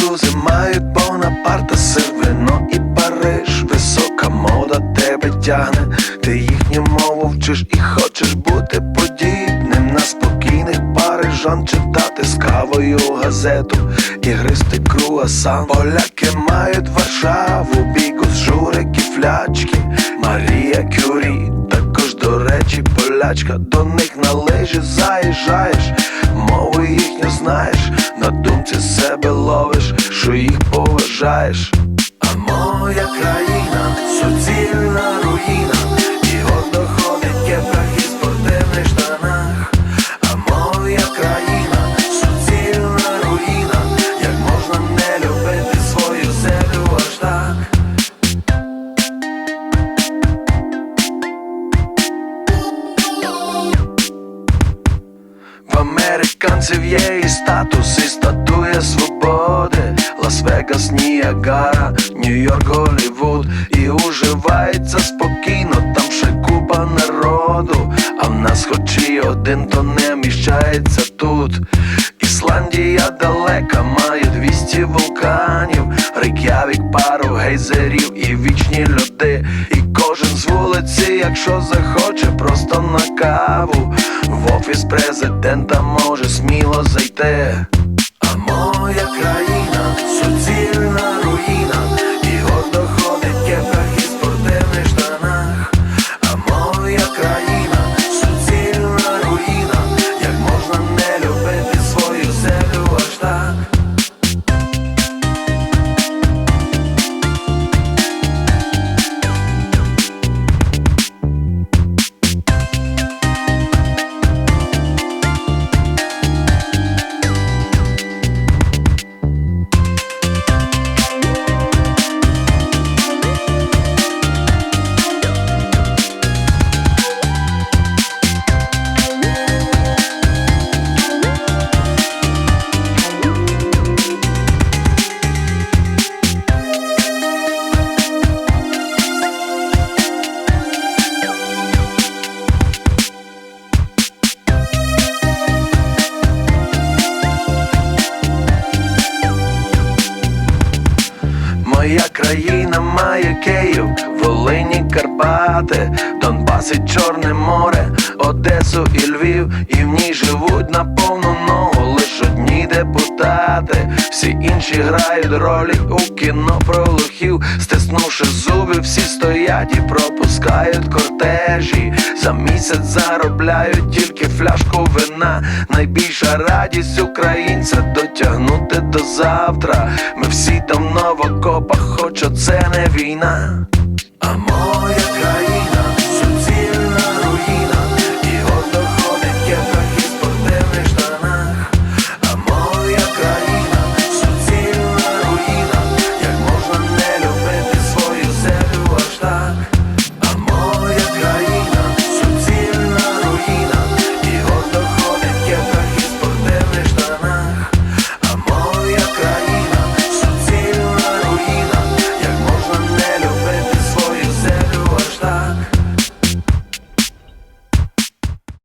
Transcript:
французи мають Бонапарта, сир, вино і Париж, висока мода тебе тягне, ти їхню мову вчиш і хочеш бути подібним. На спокійних парижан читати з кавою газету. І гристи круасан. Поляки мають Варшаву, бігус, журики, флячки, Марія Кюрі, також до речі, полячка, до них на лижі заїжджаєш, мову їхню знаєш, на думці себе ловиш, що їх поважаєш. А моя країна суцільна руїна, і гордо ходить в кепках і спортивних. А моя країна суцільна руїна, як можна не любити свою землю аж так. В американців є і статус, і статуя свободи Лас-Вегас, Ніагара, Нью-Йорк, Голлівуд І уживається спокійно, там ще купа народу. А в нас хоч і один, то не вміщається тут. Ісландія далека, має 200 вулканів. Рейк'явік, пару гейзерів і вічні льоди І кожен з вулиці, якщо захоче, просто на каву. В офіс президента може сміло зайти Моя країна має Київ, Волині, Карпати, Донбас і Чорне море, Одесу і Львів, і в ній живуть на повну ногу лиш одні депутати. Всі інші грають ролі у кіно про лохів, стиснувши зуби, всі стоять і пропускають кортежі. За місяць заробляють тільки фляжку вина. Найбільша радість українця дотягнути до завтра. Ми всі давно в окопах, хоч оце не війна. А моя